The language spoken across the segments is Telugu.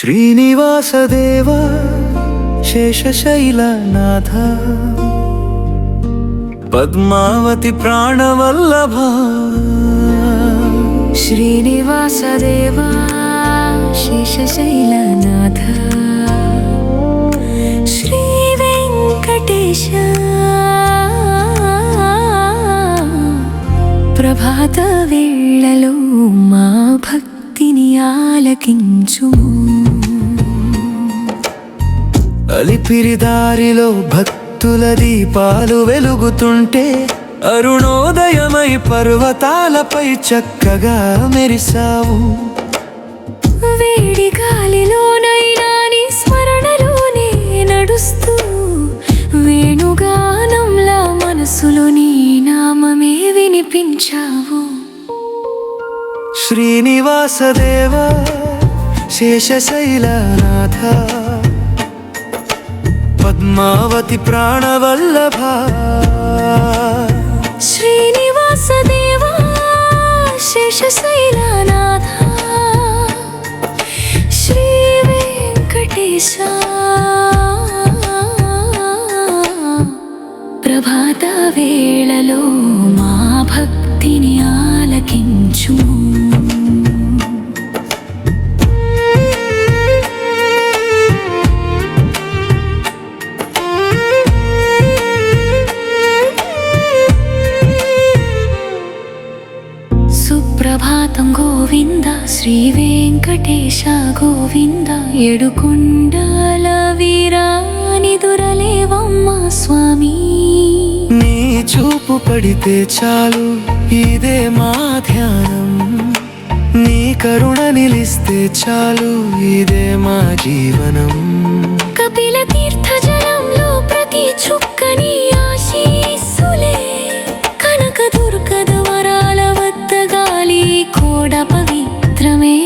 శ్రీనివాసదేవ శేషశైలనాథ పద్మావతి ప్రాణవల్లభ శ్రీనివాసదేవ శేషశైలనాథ శ్రీ వెంకటేశ ప్రభాత వేళలో ఆలకించుము అలిపిరి దారిలో భక్తుల దీపాలు వెలుగుతుంటే అరుణోదయమై పర్వతాలపై చక్కగా మెరిసావు. వేడి గాలిలోనైనా శ్రీనివాసదేవ శేషశైలనాథ పద్మావతి ప్రాణవల్లభ శ్రీనివాసదేవ శేషశైలనాథ శ్రీ వెంకటేశ ప్రభాత వేళలో మా భక్తిని ఆలకించు సుప్రభాతం గోవింద శ్రీ వెంకటేశ గోవింద. ఎడుకొండల వీరాని దురలేవమ్మ స్వామి. నీ చూపు పడితే చాలు ఇదే మా ధ్యానం. నీ కరుణ నిలిస్తే చాలు ఇదే మా జీవనం. కపిల తీర్థ జలంలో ప్రతి చుక్కని ఆశీస్సులే. కనక దుర్గద కోడ పవిత్రమే.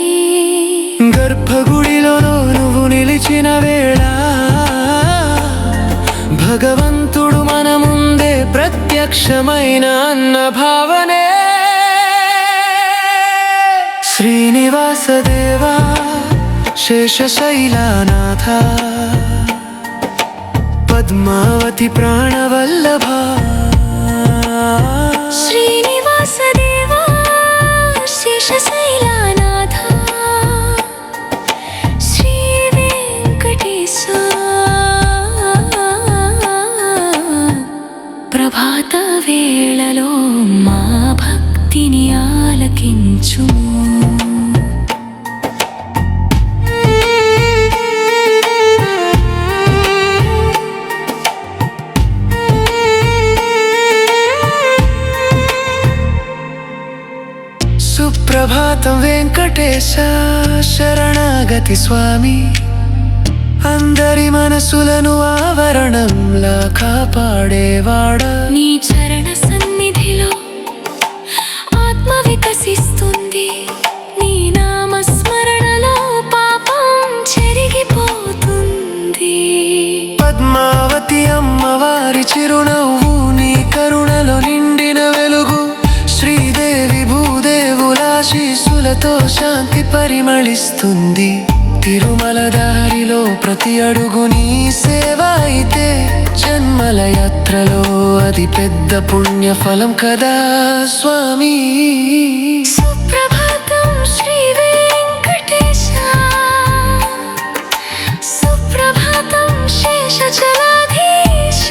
గర్భగుడిలో నువ్వు నిలిచిన వేళ భగవంతుడు మన ముందే ప్రత్యక్షమైన అన్న భావనే. శ్రీనివాసదేవా శేషశైలనాథ పద్మావతి ప్రాణవల్లభ. దేవా శేషశైలనాథ శ్రీ వెంకటేశ ప్రభాత వేళలో మా భక్తిని ఆలకించు సుప్రభాతం వెంకటేశ శరణాగతి స్వామి. అందరి మనసులను ఆవరణంలా కాపాడేవాడా? భూదేవులాశీసులతో శాంతి పరిమళిస్తుంది. తిరుమల దారిలో ప్రతి అడుగు నీ సేవ అయితే జన్మల యాత్రలో అది పెద్ద పుణ్య ఫలం కదా స్వామి. సుప్రభాతం శ్రీ వెంకటేశ. సుప్రభాతం శేషచలాధీశ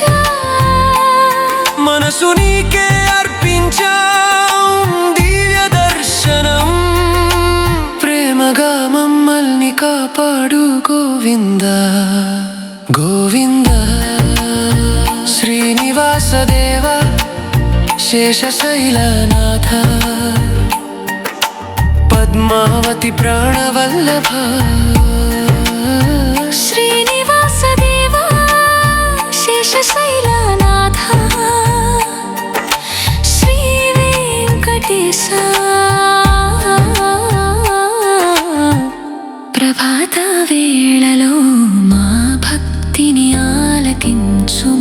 మనసు నీకే అర్పించాం. గోవింద గోవింద శ్రీనివాస దేవ శేషశైలనాథ పద్మావతి ప్రాణవల్లభ శ్రీనివాస దేవా శేషశైలనాథ శ్రీ వెంకటేశ ప్రభాత వేళలో మా భక్తిని ఆలకించు